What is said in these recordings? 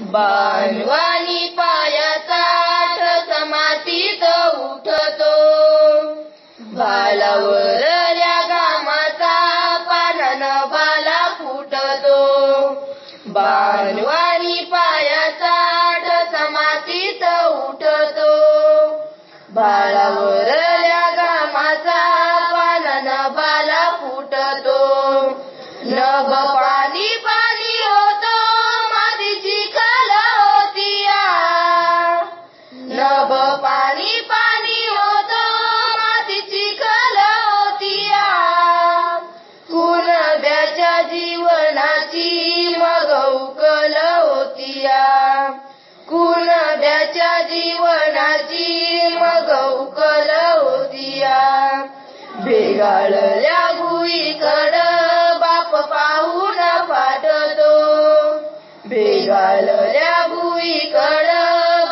बाणवानी पायाचा समातीत उठतो. भालावरल्या घामाचा पानन बाला फुटतो. बाणवानी पायाचा समातीत उठतो. भालावरल्या त्याच्या जीवनाची मग उकल होतीया भेगाळल्या भुईकड बाप पाहून फाटतो भेगाळल्या भुईकड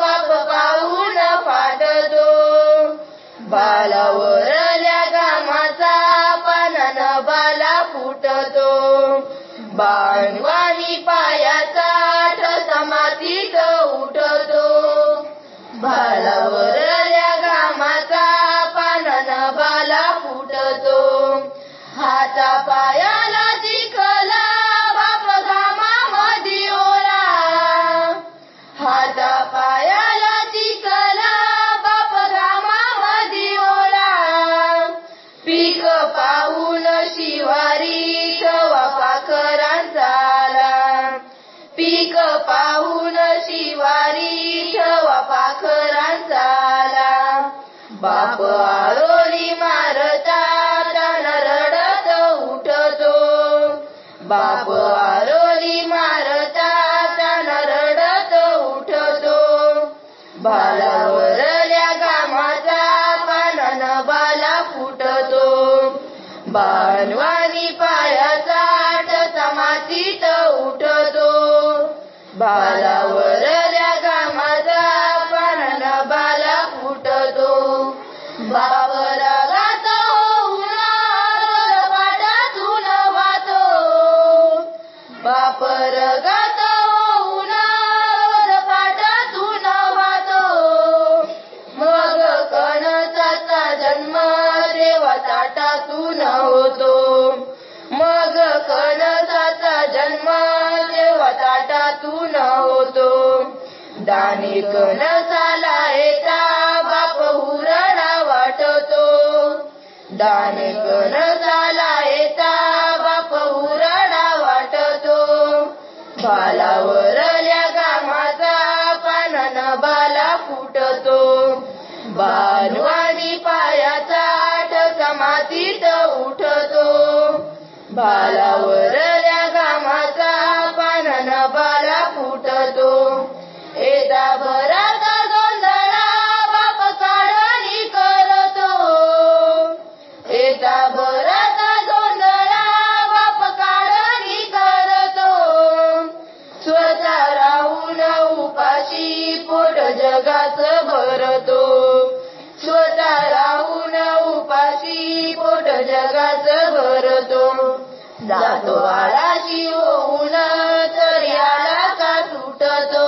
बाप पाहून फाटतो बालावरल्या गामाचा पानन बाला फुटतो. बाणवा भालावरल्या घामाचा पानन बाला फुटतो. हाता पायाला चिखला बाप घामामधी ओला. हाता पायाला चिखला बाप घामामधी ओला. पीक पाहून शिवारी शवा पाखरांचा आला. पीक पाहून आरोली मारता तन उठतो. बालावरल्या कामाचा पानन बाला फुटतो. बाणवानी पायाचा समातीत उठतो. बालावरल्या बापर गात होऊन मग कणसाचा जन्म देवा ताटातून होतो. मग कणसाचा जन्म देवा ताटातून होतो. कणसाला येता बाप हुरडा वाटतो. दाणे कणसाला पानन बाला फुटतो. बालवाणी पायाचा आठ समातीत उठतो. बालावरल्या गामाचा पानन बाला फुटतो. एदा भराचा गोंधळा बाप काढणी करतो. एदा भराचा जगाच भरतो. स्वतः राहून उपाशी पोट जगाच भरतो. जातो आळाशी होऊन तर याला का सुटतो?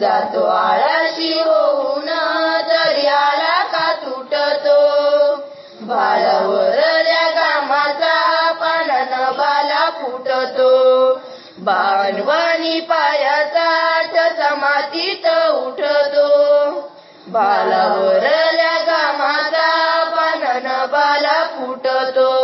जातो आळाशी होऊन तर याला का सुटतो? बाळावरल्या गामाचा पानन बाला फुटतो. बाणवानी पाय बालावरल्या गामाचा पानन बाला फुटतो